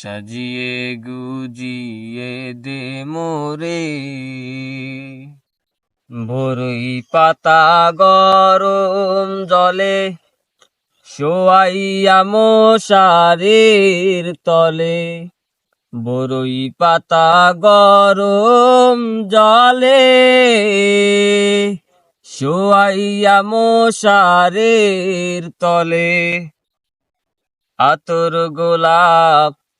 সাজিয়ে গুজিয়ে দে মোরে। বরই পাতা গরম জলে, শোয়াইয়া মশারির তলে। বরই পাতা গরম জলে, শোয়াইয়া মশারির তলে। আতর গোলাপ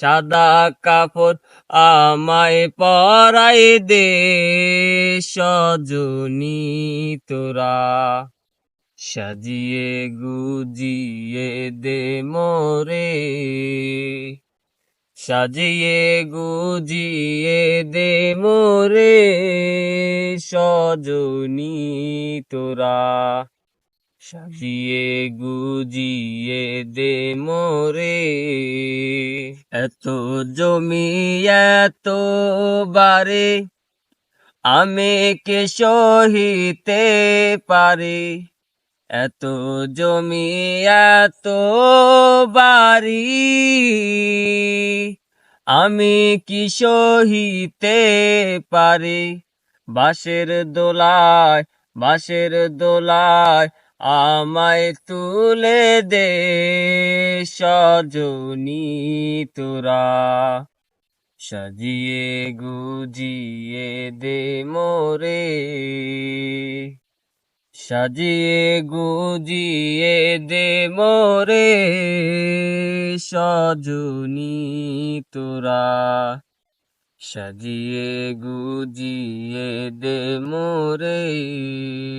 সাদা কাপড় আমায় পরাই দে, সজনী তোরা। সাজিয়ে গুজিয়ে দে মোরে, সাজিয়ে গুজিয়ে দে মোরে, সজনী তোরা। সাজিয়ে গুজিয়ে দে মোরে এত জমি, এত বারে আমি কে সহিতে পারি? এত জমি, এত বাড়ি, আমি কি সহিতে পারি? বাঁশের দোলায় বাঁশের দোলায় আমায় তুলে দে সজনী তোরা। সাজিয়ে গুজিয়ে দে মোরে। সাজিয়ে গুজিয়ে দে মোরে সজনী তোরা। সাজিয়ে গুজিয়ে দে মোরে।